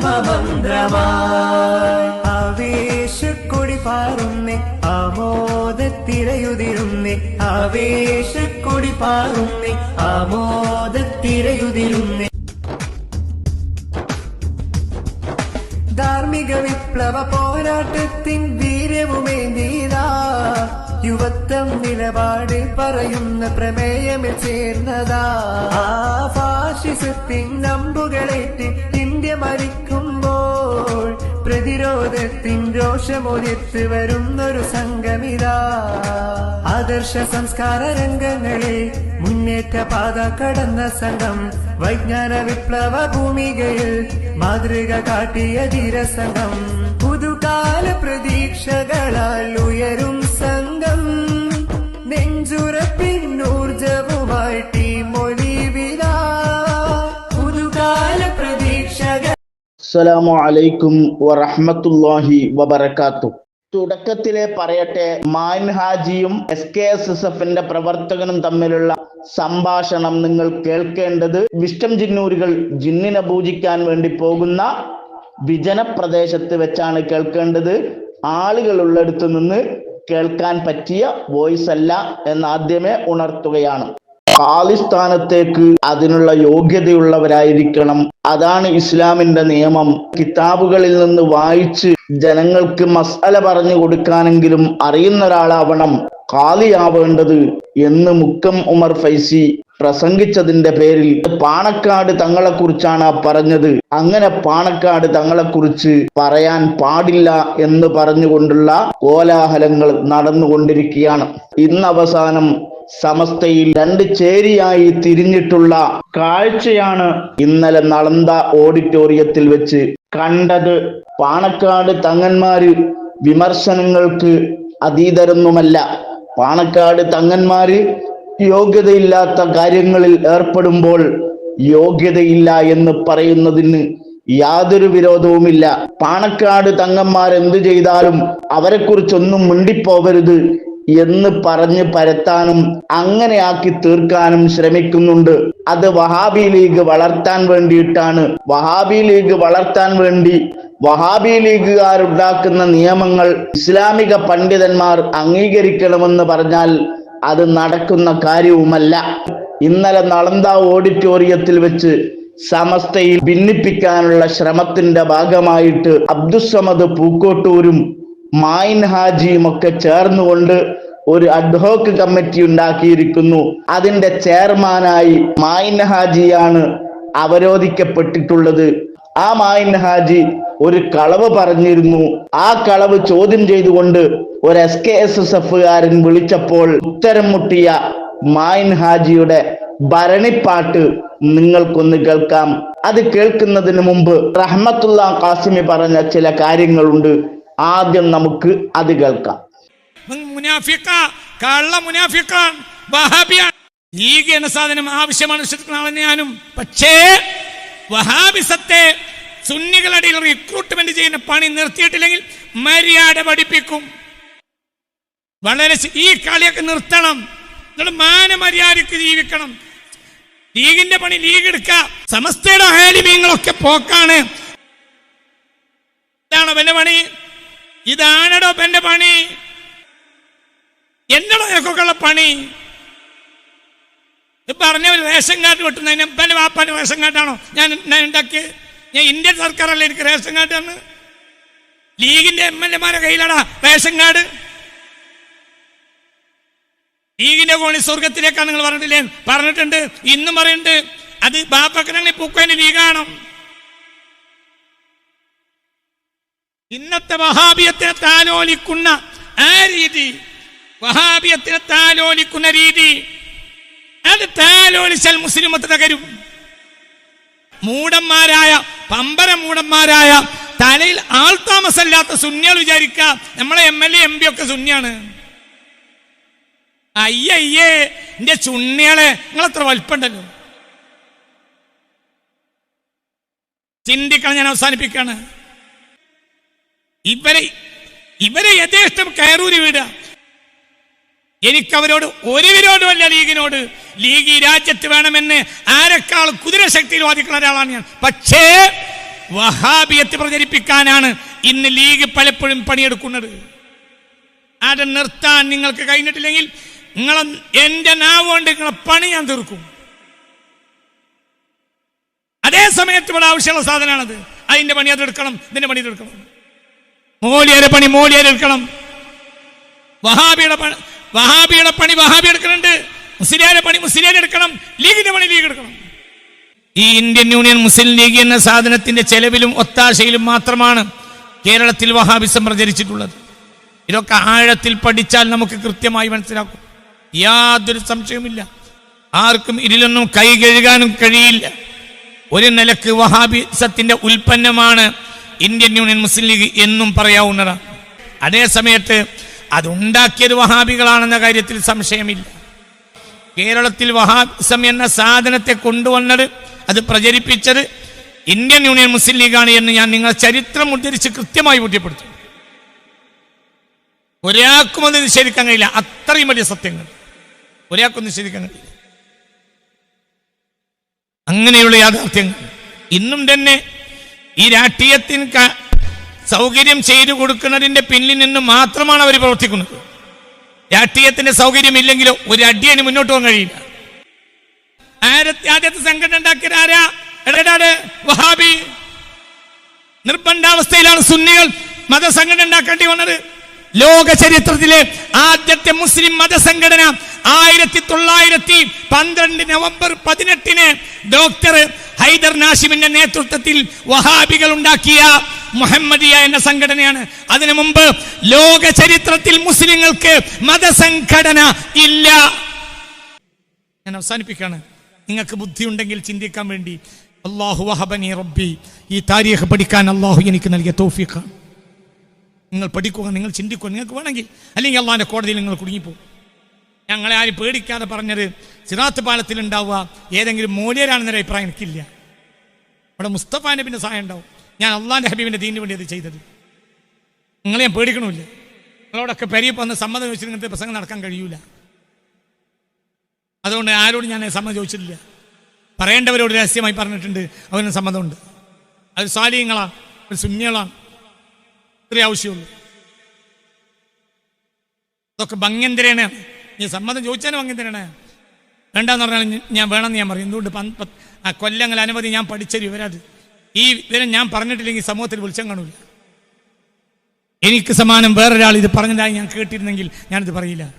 ധർമ്മമന്ത്രമായി. ആവേശക്കൊടി പാറുന്നേ ആമോദത്തിരയുതിരുന്നേ. ആവേശക്കൊടി പാറുന്നേ ആമോദത്തിരയുതിരുന്നേ. ധാർമ്മിക വിപ്ലവ പോരാട്ടത്തിൻ വീര്യവുമേന്തീതാ യുവത്വം നിലപാട് പറയുന്ന പ്രമേയമിൽ ചേർന്നതാ. ആ ഫാഷിസത്തിൻ നമ്പുകളേറ്റ് പ്രതിരോധത്തിൻ രോഷമൊലിത്ത് വരുന്നൊരു സംഗമിതാ. ആദർശ സംസ്കാര രംഗങ്ങളിൽ മുന്നേറ്റ പാത കടന്ന സംഘം വൈജ്ഞാന വിപ്ലവ ഭൂമികയിൽ മാതൃക കാട്ടിയ ധീരസംഘം. പുതുകാല പ്രതീക്ഷകളാൽ ഉയരും സംഘം. നെഞ്ചുറപ്പിൻ നെഞ്ചുറപ്പിന്നൂർജവുമായി അസ്സലാമു അലൈക്കും വറഹ്മത്തുള്ളാഹി വബർക്കാത്തു തുടക്കത്തിലെ പറയട്ടെ മാൻഹാജിയും എസ് കെ എസ് എസ് എഫിന്റെ പ്രവർത്തകനും തമ്മിലുള്ള സംഭാഷണം നിങ്ങൾ കേൾക്കേണ്ടത് വിഷ്ടം ജിന്നൂരുകൾ ജിന്നിനെ പൂജിക്കാൻ വേണ്ടി പോകുന്ന വിജനപ്രദേശത്ത് വെച്ചാണ് കേൾക്കേണ്ടത്. ആളുകൾ ഉള്ളിടത്ത് നിന്ന് കേൾക്കാൻ പറ്റിയ വോയിസ് അല്ല എന്ന് ആദ്യമേ ഉണർത്തുകയാണ്. സ്ഥാനത്തേക്ക് അതിനുള്ള യോഗ്യതയുള്ളവരായിരിക്കണം. അതാണ് ഇസ്ലാമിന്റെ നിയമം. കിതാബുകളിൽ നിന്ന് വായിച്ച് ജനങ്ങൾക്ക് മസാല പറഞ്ഞു കൊടുക്കാനെങ്കിലും അറിയുന്ന ഒരാളാവണം കാലിയാവേണ്ടത് എന്ന് മുക്കം ഉമർ ഫൈസി പ്രസംഗിച്ചതിന്റെ പേരിൽ പാണക്കാട് തങ്ങളെ കുറിച്ചാണ് പറഞ്ഞത്. അങ്ങനെ പാണക്കാട് തങ്ങളെ കുറിച്ച് പറയാൻ പാടില്ല എന്ന് പറഞ്ഞുകൊണ്ടുള്ള കോലാഹലങ്ങൾ നടന്നുകൊണ്ടിരിക്കുകയാണ്. ഇന്ന് അവസാനം സമസ്തയിൽ രണ്ട് ചേരിയായി തിരിഞ്ഞിട്ടുള്ള കാഴ്ചയാണ് ഇന്നലെ നളന്ത ഓഡിറ്റോറിയത്തിൽ വെച്ച് കണ്ടത്. പാണക്കാട് തങ്ങന്മാര് വിമർശനങ്ങൾക്ക് അതീതരൊന്നുമല്ല. പാണക്കാട് തങ്ങന്മാര് യോഗ്യതയില്ലാത്ത കാര്യങ്ങളിൽ ഏർപ്പെടുമ്പോൾ യോഗ്യതയില്ല എന്ന് പറയുന്നതിന് യാതൊരു വിരോധവുമില്ല. പാണക്കാട് തങ്ങന്മാർ എന്തു ചെയ്താലും അവരെക്കുറിച്ചൊന്നും മിണ്ടിപ്പോവരുത് എന്ന് പറഞ്ഞ് പരത്താനും അങ്ങനെയാക്കി തീർക്കാനും ശ്രമിക്കുന്നുണ്ട്. അത് വഹാബി ലീഗ് വളർത്താൻ വേണ്ടിയിട്ടാണ്. വഹാബി ലീഗ് വളർത്താൻ വേണ്ടി വഹാബി ലീഗുകാരുണ്ടാക്കുന്ന നിയമങ്ങൾ ഇസ്ലാമിക പണ്ഡിതന്മാർ അംഗീകരിക്കണമെന്ന് പറഞ്ഞാൽ അത് നടക്കുന്ന കാര്യവുമല്ല. ഇന്നലെ നളന്ത ഓഡിറ്റോറിയത്തിൽ വെച്ച് സമസ്തയിൽ ഭിന്നിപ്പിക്കാനുള്ള ശ്രമത്തിന്റെ ഭാഗമായിട്ട് അബ്ദുസമദ് പൂക്കോട്ടൂരും മായിൻ ഹാജിയും ഒക്കെ ചേർന്നുകൊണ്ട് ഒരു അഡ്ഹോക്ക് കമ്മിറ്റി ഉണ്ടാക്കിയിരിക്കുന്നു. അതിന്റെ ചെയർമാനായി മായിൻ ഹാജിയാണ് അവരോധിക്കപ്പെട്ടിട്ടുള്ളത്. ആ മായിൻ ഹാജി ഒരു കളവ് പറഞ്ഞിരുന്നു. ആ കളവ് ചോദ്യം ചെയ്തുകൊണ്ട് ഒരു എസ് കെ എസ് എസ് എഫുകാരൻ വിളിച്ചപ്പോൾ ഉത്തരം മുട്ടിയ മായിൻ ഹാജിയുടെ ഭരണിപ്പാട്ട് നിങ്ങൾക്കൊന്ന് കേൾക്കാം. അത് കേൾക്കുന്നതിന് മുമ്പ് റഹ്മത്തുള്ള കാസിമി പറഞ്ഞ ചില കാര്യങ്ങളുണ്ട്. ആദ്യം നമുക്ക് അത് കേൾക്കാം. എന്ന സാധനം ആവശ്യമാണ് ഞാനും പക്ഷേ വഹാബിസത്തെ സുന്നികളുടെ റിക്രൂട്ട്മെന്റ് ചെയ്യുന്ന പണി നിർത്തിയിട്ടില്ലെങ്കിൽ മര്യാദ പഠിപ്പിക്കും. വളരെ ഈ കളിയൊക്കെ നിർത്തണം. നിങ്ങൾ മാനമര്യാദക്ക് ജീവിക്കണം. ലീഗിന്റെ പണി ലീഗ് എടുക്ക. സമസ്തയുടെ ഹാലിമീങ്ങളൊക്കെ പോക്കാണ്. ഇതാണ് അവന്റെ പണി. ഇതാണടോ എന്റെ പണി? എന്നടോ ഞങ്ങൾക്കൊക്കെ പണി? പറഞ്ഞ ഒരു റേഷൻ കാർഡ് കിട്ടുന്നതിന് എന്റെ വാപ്പാന്റെ റേഷൻ കാർഡാണോ ഞാൻ ഞാൻ ഞാൻ ഇന്ത്യൻ സർക്കാരല്ലേ എനിക്ക് റേഷൻ കാർഡ് തന്ന്? ലീഗിന്റെ എം എൽ എമാരെ കയ്യിലാടാ റേഷൻ കാർഡ്. ലീഗിന്റെ കോണി സ്വർഗത്തിലേക്കാണ് നിങ്ങൾ പറഞ്ഞിട്ടില്ലേ? പറഞ്ഞിട്ടുണ്ട്. ഇന്നും പറയുന്നുണ്ട്. അത് ബാപ്പക്കനാണ് പൂക്കോന്റെ ലീഗാണോ. ഇന്നത്തെ വഹാബിയത്തിനെ താലോലിക്കുന്ന ആ രീതി വഹാബിയത്തിനെ താലോലിക്കുന്ന രീതി അത് താലോലിച്ചാൽ മുസ്ലിമത്ത് തകരും. മൂടന്മാരായ പമ്പര മൂടന്മാരായ തലയിൽ ആൾ താമസമല്ലാത്ത സുന്നികൾ വിചാരിക്ക നമ്മളെ M L A M P ഒക്കെ സുന്നിയാണ്. അയ്യയ്യേ എന്റെ ചുണ്ണികളെ നിങ്ങളത്ര വലിപ്പുണ്ടല്ലോ ചിന്തിക്കണം ഞാൻ അവസാനിപ്പിക്കാണ് ഇവരെ ഇവരെ യഥേഷ്ടം കയറൂരി വിടുക. എനിക്കവരോട് ഒരു വിരോധമല്ല ലീഗിനോട്. ലീഗ് ഈ രാജ്യത്ത് വേണമെന്ന് ആരെക്കാൾ കുതിരശക്തിയിൽ വാദിക്കുന്ന ഒരാളാണ് ഞാൻ. പക്ഷേ വഹാബിയത്ത് പ്രചരിപ്പിക്കാനാണ് ഇന്ന് ലീഗ് പലപ്പോഴും പണിയെടുക്കുന്നത്. അത് നിർത്താൻ നിങ്ങൾക്ക് കഴിഞ്ഞിട്ടില്ലെങ്കിൽ നിങ്ങൾ എന്റെ നാവ് കൊണ്ട് നിങ്ങളെ പണി ഞാൻ തീർക്കും. അതേ സമയത്ത് ഇവിടെ ആവശ്യമുള്ള സാധനമാണത്. അതിന്റെ പണി അത് എടുക്കണം ഇതിന്റെ പണി ഇതെടുക്കണം മോലിയരെ പണി മോലിയരെ എടുക്കണം. വഹാബിയുടെ വഹാബിയുടെ പണി വഹാബി എടുക്കുന്നുണ്ട്. മുസ്ലിയാരെ പണി മുസ്ലിയാർ എടുക്കണം. ലീഗിന്റെ പണി ലീഗ് എടുക്കണം. ഈ ഇന്ത്യൻ യൂണിയൻ മുസ്ലിം ലീഗ് എന്ന സാധനത്തിന്റെ ചെലവിലും ഒത്താശയിലും മാത്രമാണ് കേരളത്തിൽ വഹാബിസം പ്രചരിച്ചിട്ടുള്ളത് ഇതൊക്കെ ആഴത്തിൽ പഠിച്ചാൽ നമുക്ക് കൃത്യമായി മനസ്സിലാക്കും. യാതൊരു സംശയവുമില്ല. ആർക്കും ഇതിലൊന്നും കൈ കഴുകാനും കഴിയില്ല. ഒരു നിലയ്ക്ക് വഹാബിസത്തിന്റെ ഉൽപ്പന്നമാണ് ഇന്ത്യൻ യൂണിയൻ മുസ്ലിം ലീഗ് എന്നും പറയാവുന്നതാണ് അതേ സമയത്ത് അതുണ്ടാക്കിയത് വഹാബികളാണെന്ന കാര്യത്തിൽ സംശയമില്ല. കേരളത്തിൽ വഹാബിസം എന്ന സാധനത്തെ കൊണ്ടുവന്നത് അത് പ്രചരിപ്പിച്ചത് ഇന്ത്യൻ യൂണിയൻ മുസ്ലിം ലീഗാണ് എന്ന് ഞാൻ നിങ്ങൾ ചരിത്രം ഉദ്ധരിച്ച് കൃത്യമായി ബോധ്യപ്പെടുത്തും ഒരാൾക്കും അത് നിഷേധിക്കാൻ കഴിയില്ല. അത്രയും വലിയ സത്യങ്ങൾ. ഒരാൾക്കും നിഷേധിക്കാൻ കഴിയില്ല. അങ്ങനെയുള്ള യാഥാർത്ഥ്യങ്ങൾ. ഇന്നും തന്നെ ഈ രാഷ്ട്രീയത്തിന് സൗകര്യം ചെയ്തു കൊടുക്കുന്നതിന്റെ പിന്നിൽ നിന്ന് മാത്രമാണ് അവർ പ്രവർത്തിക്കുന്നത്. രാഷ്ട്രീയത്തിന്റെ ഇല്ലെങ്കിലോ ഒരു അടിയന് മുന്നോട്ട് പോകാൻ കഴിയില്ല. ആയിരത്തി ആദ്യത്തെ സംഘടന ഉണ്ടാക്കിയത് ആരാ? വഹാബി. നിർബന്ധാവസ്ഥയിലാണ് സുന്നികൾ മതസംഘടന ഉണ്ടാക്കേണ്ടി വന്നത്. ലോക ചരിത്രത്തിലെ ആദ്യത്തെ മുസ്ലിം മതസംഘടന ആയിരത്തി തൊള്ളായിരത്തി പന്ത്രണ്ട് നവംബർ പതിനെട്ടിന് ഡോക്ടർ ഹൈദർ നാഷിമിന്റെ നേതൃത്വത്തിൽ വഹാബികൾ ഉണ്ടാക്കിയ മുഹമ്മദിയ എന്ന സംഘടനയാണ്. അതിനു മുമ്പ് ലോക ചരിത്രത്തിൽ മുസ്ലിങ്ങൾക്ക് മതസംഘടന ഇല്ല. ഞാൻ അവസാനിപ്പിക്കാണ് നിങ്ങൾക്ക് ബുദ്ധിയുണ്ടെങ്കിൽ ചിന്തിക്കാൻ വേണ്ടി. അള്ളാഹു വഹബനി റബ്ബി. ഈ താരീഖ് പഠിക്കാൻ അള്ളാഹു എനിക്ക് നൽകിയ തോഫിക്കാണ് നിങ്ങൾ പഠിക്കുക നിങ്ങൾ ചിന്തിക്കുക നിങ്ങൾക്ക് വേണമെങ്കിൽ. അല്ലെങ്കിൽ അള്ളാഹിന്റെ കോടതിയിൽ നിങ്ങൾ കുടുങ്ങിപ്പോകും ഞങ്ങളെ ആരും പേടിക്കാതെ പറഞ്ഞത് സിറാത്ത് പാലത്തിൽ ഉണ്ടാവുക ഏതെങ്കിലും മൂല്യരാണെന്നൊരു അഭിപ്രായം എനിക്കില്ല. അവിടെ മുസ്തഫ നബിന്റെ സഹായം ഉണ്ടാവും. ഞാൻ അള്ളാഹിന്റെ ഹബീബിന്റെ ദീനിന് വേണ്ടി അത് ചെയ്തത്. നിങ്ങളെ ഞാൻ പേടിക്കണമില്ല. നിങ്ങളോടൊക്കെ പെരിയ വന്ന് സമ്മതം ചോദിച്ചിട്ട് ഇങ്ങനത്തെ പ്രസംഗം നടക്കാൻ കഴിയൂല. അതുകൊണ്ട് ആരോടും ഞാൻ സമ്മതം ചോദിച്ചിട്ടില്ല. പറയേണ്ടവരോട് രഹസ്യമായി പറഞ്ഞിട്ടുണ്ട്. അവന് സമ്മതമുണ്ട്. അത് സ്വാലീയങ്ങളാണ് ഒരു സുന്യകളാണ് ഇത്രേ ആവശ്യമുള്ളൂ അതൊക്കെ ഭംഗ്യന്തരേണ. നീ സമ്മതം ചോദിച്ചാലും ഭംഗ്യന്തരേണ. വേണ്ടെന്ന് പറഞ്ഞാൽ ഞാൻ വേണമെന്ന് ഞാൻ പറയും. എന്തുകൊണ്ട് ആ കൊല്ലങ്ങൾ അനവധി ഞാൻ പഠിച്ചൊരു വിവരം ഈ വിവരം ഞാൻ പറഞ്ഞിട്ടില്ലെങ്കിൽ സമൂഹത്തിൽ വെളിച്ചം കാണൂല. എനിക്ക് സമാനം വേറൊരാൾ ഇത് പറഞ്ഞതായി ഞാൻ കേട്ടിരുന്നെങ്കിൽ ഞാനിത് പറയില്ല.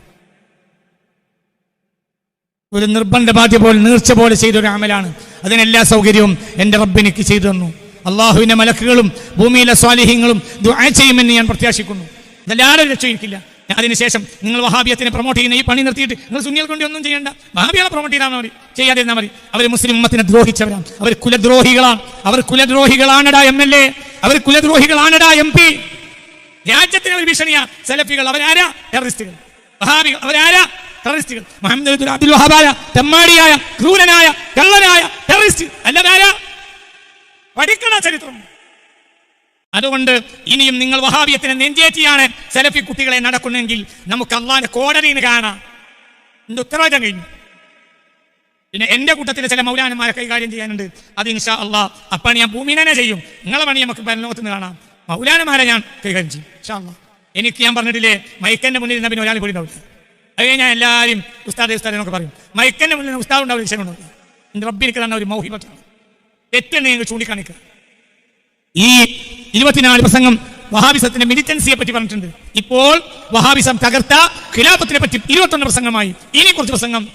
ഒരു നിർബന്ധ ബാധ്യ പോലെ നീർച്ച പോലെ ചെയ്തൊരു അമലാണ്. അതിനെല്ലാ സൗകര്യവും എന്റെ റബ്ബിനിക്ക് ചെയ്തു തന്നു. അള്ളാഹുവിന്റെ മലക്കുകളും ഭൂമിയിലെ സ്വാലിഹ്യങ്ങളും ദുആ ചെയ്യുമെന്ന് ഞാൻ പ്രത്യാശിക്കുന്നു. ഇതെല്ലാവരും രക്ഷ എനിക്കില്ല. ഞാൻ അതിനുശേഷം നിങ്ങൾ വഹാബിയത്തിനെ പ്രൊമോട്ട് ചെയ്യുന്ന ഈ പണി നിർത്തിയിട്ട് നിങ്ങൾ സുന്നിയെ കൊണ്ട് ഒന്നും ചെയ്യേണ്ട. വഹാബികളെ പ്രൊമോട്ട് ചെയ്താൽ മതി. ചെയ്യാതിരുന്നാൽ മതി. അവർ മുസ്ലിം ഉമ്മത്തിനെ ദ്രോഹിച്ചവരാണ്. അവർ കുലദ്രോഹികളാണ്. അവർ കുലദ്രോഹികളാണടാ എം എൽ എ. അവർ കുലദ്രോഹികളാണടാ എം പി. രാജ്യത്തിന് അവർ ഭീഷണിയാ സെലഫികൾ. അവരാരാ? ടെററിസ്റ്റുകൾ. വഹാബികൾ. അവരാരാ? ടെററിസ്റ്റുകൾ. മുഹമ്മദ് അബ്ദുൽ വഹാബായ തെമ്മാടിയായ ക്രൂരനായ കള്ളനായ ടെററിസ്റ്റ്. അല്ലതാരാ? പഠിക്കണ ചരിത്രം. അതുകൊണ്ട് ഇനിയും നിങ്ങൾ വഹാബിയത്തിനെ നെഞ്ചേറ്റിയാണ് സെലഫി കുട്ടികളെ നടക്കുന്നെങ്കിൽ നമുക്ക് അള്ളാന്റെ കോടതിയിൽ കാണാം. ഉത്തരവാദിത്തം കഴിഞ്ഞു? പിന്നെ എന്റെ കൂട്ടത്തിലെ ചില മൗലാനന്മാരെ കൈകാര്യം ചെയ്യാനുണ്ട്. അത് ഇൻഷാ അള്ളാ അപ്പണി ഞാൻ ഭൂമി തന്നെ ചെയ്യും. നിങ്ങളെ പണി നമുക്ക് പരലോകത്ത് നിന്ന് കാണാം. മൗലാനന്മാരെ ഞാൻ കൈകാര്യം ചെയ്യും ഇൻഷാ എനിക്ക് ഞാൻ പറഞ്ഞിട്ടില്ലേ മൈക്കന്റെ മുന്നിൽ നിന്ന് പിന്നെ ഒരാൾ കൂടി ഉണ്ടാവില്ല. അതേ ഞാൻ എല്ലാവരും ഉസ്താദ് ഉസ്താദ് എന്നൊക്കെ പറയും. മൈക്കന്റെ മുന്നിൽ ഉസ്താദ് ഉണ്ടാവില്ല ഉണ്ടാവില്ല. എന്റെ റബ്ബിനിക്ക് തന്ന ഒരു മൗഹിബത്താണ്. തെറ്റെന്ന് നിങ്ങൾ ചൂണ്ടിക്കാണിക്കുക. ഈ ഇരുപത്തിനാല് പ്രസംഗം വഹാബിസത്തിന്റെ മിലിറ്റൻസിയെ പറ്റി പറഞ്ഞിട്ടുണ്ട്. ഇപ്പോൾ വഹാബിസം തകർത്ത ഖിലാഫത്തിനെ പറ്റി ഇരുപത്തൊന്ന് പ്രസംഗമായി. ഇനി കുറച്ച് പ്രസംഗം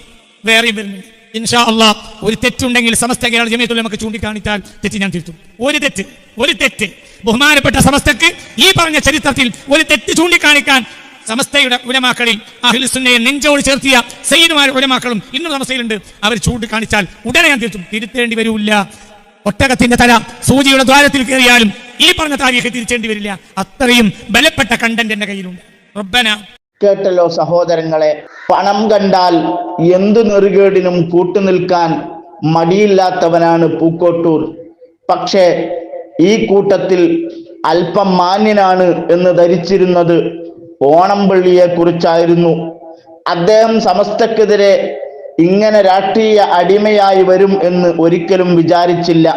വേറെയും വരുന്നുണ്ട്. ഇൻഷാ അള്ളാ ഒരു തെറ്റുണ്ടെങ്കിൽ സമസ്ത കേരള ജമയത്തുള്ള നമുക്ക് ചൂണ്ടിക്കാണിച്ചാൽ തെറ്റ് ഞാൻ തിരുത്തും. ഒരു തെറ്റ് ഒരു തെറ്റ്. ബഹുമാനപ്പെട്ട സമസ്തക്ക് ഈ പറഞ്ഞ ചരിത്രത്തിൽ ഒരു തെറ്റ് ചൂണ്ടിക്കാണിക്കാൻ സമസ്തയുടെ ഉലമാക്കളിൽ അഹിൽസുന്നയെ നെഞ്ചോട് ചേർത്തിയ സയ്യിദുമാർ ഉലമാക്കളും ഇന്നും സമസ്തയിലുണ്ട് അവർ ചൂണ്ടിക്കാണിച്ചാൽ ഉടനെ ഞാൻ തിരുത്തും. തിരുത്തേണ്ടി വരൂല്ല. ഒട്ടകത്തിന്റെ തല സൂചിയുടെ ദ്വാരത്തിൽ കയറിയാലും ഈ പറഞ്ഞ താരീഖ് തിരിച്ചേണ്ടി വരില്ല. അത്രയും ബലപ്പെട്ട കണ്ടന്റ് എന്റെ കയ്യിലുണ്ട്. റബ്ബന. കേട്ടല്ലോ സഹോദരങ്ങളെ പണം കണ്ടാൽ എന്തു നെറുകേടിനും കൂട്ടുനിൽക്കാൻ മടിയില്ലാത്തവനാണ് പൂക്കോട്ടൂർ. പക്ഷേ ഈ കൂട്ടത്തിൽ അല്പം മാന്യനാണ് എന്ന് ധരിച്ചിരുന്നത് ഓണം പള്ളിയെ കുറിച്ചായിരുന്നു അദ്ദേഹം സമസ്തക്കെതിരെ ഇങ്ങനെ രാഷ്ട്രീയ അടിമയായി വരും എന്ന് ഒരിക്കലും വിചാരിച്ചില്ല.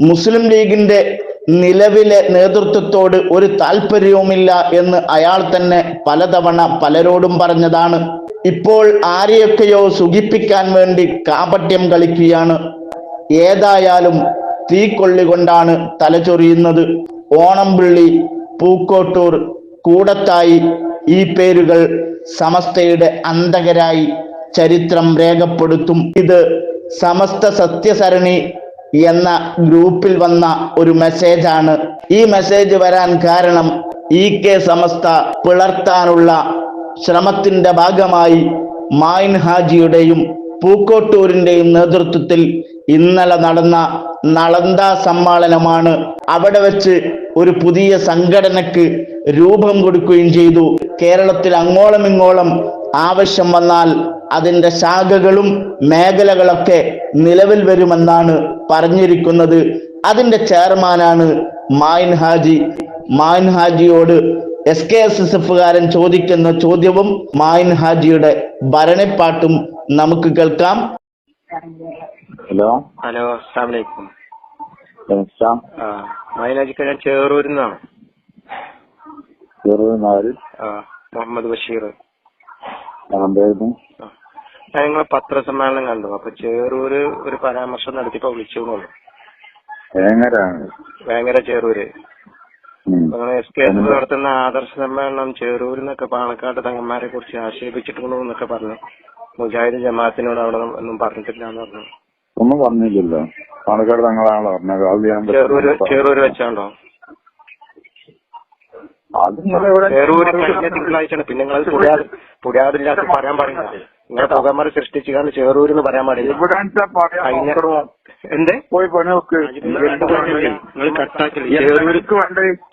മുസ്ലിം ലീഗിന്റെ നിലവിലെ നേതൃത്വത്തോട് ഒരു താല്പര്യവുമില്ല എന്ന് അയാൾ തന്നെ പലതവണ പലരോടും പറഞ്ഞതാണ്. ഇപ്പോൾ ആരെയൊക്കെയോ സുഖിപ്പിക്കാൻ വേണ്ടി കാപട്യം കളിക്കുകയാണ്. ഏതായാലും തീക്കൊള്ളികൊണ്ടാണ് തലചൊറിയുന്നത് ഓണംപിള്ളി പൂക്കോട്ടൂർ കൂടത്തായി ഈ പേരുകൾ സമസ്തയുടെ അന്തകരായി ചരിത്രം രേഖപ്പെടുത്തും. ഇത് സമസ്ത സത്യസരണി എന്ന ഗ്രൂപ്പിൽ വന്ന ഒരു മെസ്സേജാണ് ഈ മെസ്സേജ് വരാൻ കാരണം ഇ കെ സമസ്ത പിളർത്താനുള്ള ശ്രമത്തിന്റെ ഭാഗമായി മായിൻ ഹാജിയുടെയും പൂക്കോട്ടൂരിന്റെയും നേതൃത്വത്തിൽ ഇന്നലെ നടന്ന നളന്ത സമ്മേളനമാണ്. അവിടെ വെച്ച് ഒരു പുതിയ സംഘടനക്ക് രൂപം കൊടുക്കുകയും ചെയ്തു. കേരളത്തിൽ അങ്ങോളം ഇങ്ങോളം ആവശ്യം വന്നാൽ അതിന്റെ ശാഖകളും മേഖലകളൊക്കെ നിലവിൽ വരുമെന്നാണ് പറഞ്ഞിരിക്കുന്നത്. അതിന്റെ ചെയർമാനാണ് മായിൻ ഹാജി. മായിൻ ഹാജിയോട് എസ് കെ എസ് എസ് എഫുകാരൻ ചോദിക്കുന്ന ചോദ്യവും മായിൻ ഹാജിയുടെ ഭരണിപ്പാട്ടും നമുക്ക് കേൾക്കാം. ഹലോ. ഹലോ അസ്സാം ഞാൻ ചേറൂരിൽ നിന്നാണ് ചെറുനാട് മുഹമ്മദ് ബഷീർ. എന്തായിരുന്നു. ഞാൻ നിങ്ങളെ പത്രസമ്മേളനം കണ്ടു. അപ്പൊ ചേറൂര് ഒരു പരാമർശം നടത്തിയപ്പോ വിളിച്ചു എന്നുള്ളൂ വേങ്ങരാണ് ഭയങ്കര ചേറൂര്. എസ് കെ എസ് നടത്തുന്ന ആദർശ സമ്മേളനം ചേറൂരിന്നൊക്കെ പാണക്കാട് തങ്ങന്മാരെ കുറിച്ച് ആക്ഷേപിച്ചിട്ടുണ്ടോ എന്നൊക്കെ പറഞ്ഞു. മുജാഹിദ് ജമാഅത്തിനോട് അവിടെ ഒന്നും പറഞ്ഞിട്ടില്ല എന്ന് പറഞ്ഞു. ഒന്നും പറഞ്ഞില്ലല്ലോ. പാണക്കാട് തങ്ങളാണല്ലോ പറഞ്ഞത്. അത് ഞാൻ ചേറൂര് ചേറൂര് വെച്ചാണ്ടോ? അത് ചേറൂര് കഴിഞ്ഞ തിങ്കളാഴ്ചയാണ്. പിന്നെ നിങ്ങൾ പുരാത് പുരാതില്ലാത്ത പറയാൻ പാടില്ല. നിങ്ങളെ പുകമറ സൃഷ്ടിച്ചുകൊണ്ട് കാരണം പറയാൻ പാടില്ല പറയാൻ പാടില്ല? എന്തേ പോയി പണി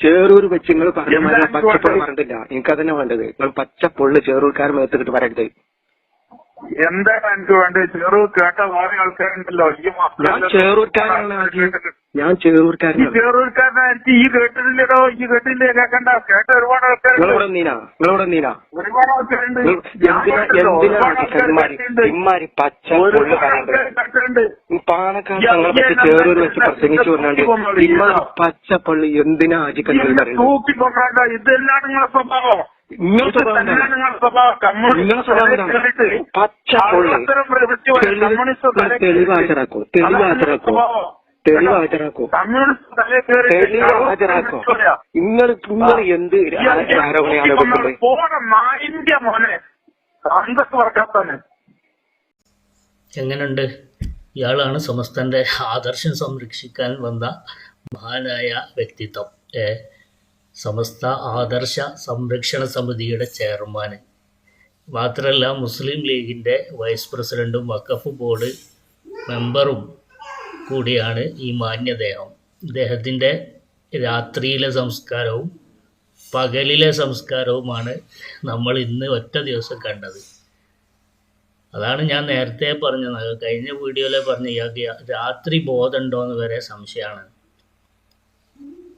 ചേറൂര് വെച്ച് നിങ്ങൾ പറഞ്ഞ പച്ചപ്പൊള്ളി വേണ്ടത്? പറഞ്ഞിട്ടില്ല. എനിക്ക് അതന്നെ വേണ്ടത്. നിങ്ങൾ പച്ചപ്പൊള്ളി ചേറൂർക്കാർ മേത്തിട്ട് പറയരുത്. എന്താണ് എനിക്ക് വേണ്ടത് ചെറു കേട്ട വേറെ ആൾക്കാരുണ്ടല്ലോ ഈ ഞാൻ ചേറൂർക്കാരനാണ്. ഞാൻ ഈ ചേറൂർക്കാരനാണ് ചെറൂർക്കാരനെ എനിക്ക് ഈ കേട്ടിട്ടില്ലടോ ഈ കേട്ടില്ലേ? കേക്കണ്ട. കേട്ട ഒരുപാട് ആൾക്കാരുണ്ട്. നിങ്ങളിവിടെ നീനാ നീനാ ഒരുപാട് ആൾക്കാരുണ്ട്. നിങ്ങൾ ഞാൻ എന്തിനാ ഒരുപാട് ഇമ്മാരി കേട്ടിട്ടുണ്ട്. ഇമ്മാരി പച്ച ഒരുപാട് പൊള്ളി കേട്ടിട്ടുണ്ട്. തങ്ങളെ പറ്റി വെച്ച് പ്രസംഗിച്ചു പറഞ്ഞാണ്ട് ഇമ്മാരി പച്ചപ്പള്ളി എന്തിനാ ആജിക്കൽ ഇത് പറയുന്നത് തൂക്കിക്കൊണ്ടാ ഇതെല്ലാം നിങ്ങളുടെ സ്വഭാവം. തെളിവ്. ഹാജരാക്കൂ തെളിവ് ഹാജരാക്കൂ നിങ്ങൾ നിങ്ങൾ എന്ത് ആരോപണയാണ് വെക്കുന്നത്? എങ്ങനെയുണ്ട് ഇയാളാണ് സമസ്തന്റെ ആദർശം സംരക്ഷിക്കാൻ വന്ന മഹാനായ വ്യക്തിത്വം. ഏ സമസ്ത ആദർശ സംരക്ഷണ സമിതിയുടെ ചെയർമാൻ. മാത്രമല്ല മുസ്ലിം ലീഗിന്റെ വൈസ് പ്രസിഡന്റും വഖഫ് ബോർഡ് മെമ്പറും കൂടിയാണ് ഈ മാന്യദേഹം. ഇദ്ദേഹത്തിന്റെ രാത്രിയിലെ സംസ്കാരവും പകലിലെ സംസ്കാരവുമാണ് നമ്മൾ ഇന്ന് ഒറ്റ ദിവസം കണ്ടത്. അതാണ് ഞാൻ നേരത്തെ പറഞ്ഞത്. കഴിഞ്ഞ വീഡിയോയിൽ പറഞ്ഞ രാത്രി ബോധമുണ്ടോ എന്ന് വരെ സംശയമാണ്.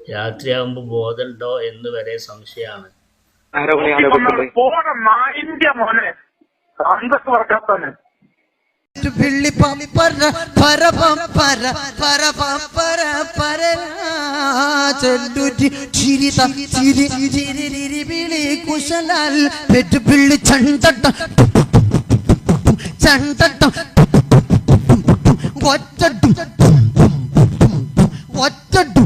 രാത്രിയാകുമ്പോൾ ബോധമുണ്ടോ എന്ന് വരെ സംശയമാണ് ഒറ്റ പിള്ളി പര പര ചെല്ലുറ്റി ചിരി കുശലാൽ പെറ്റു പിള്ളി ചണ്ടട്ട ചണ്ടട്ട ഒറ്റട്ടും ഒറ്റട്ടും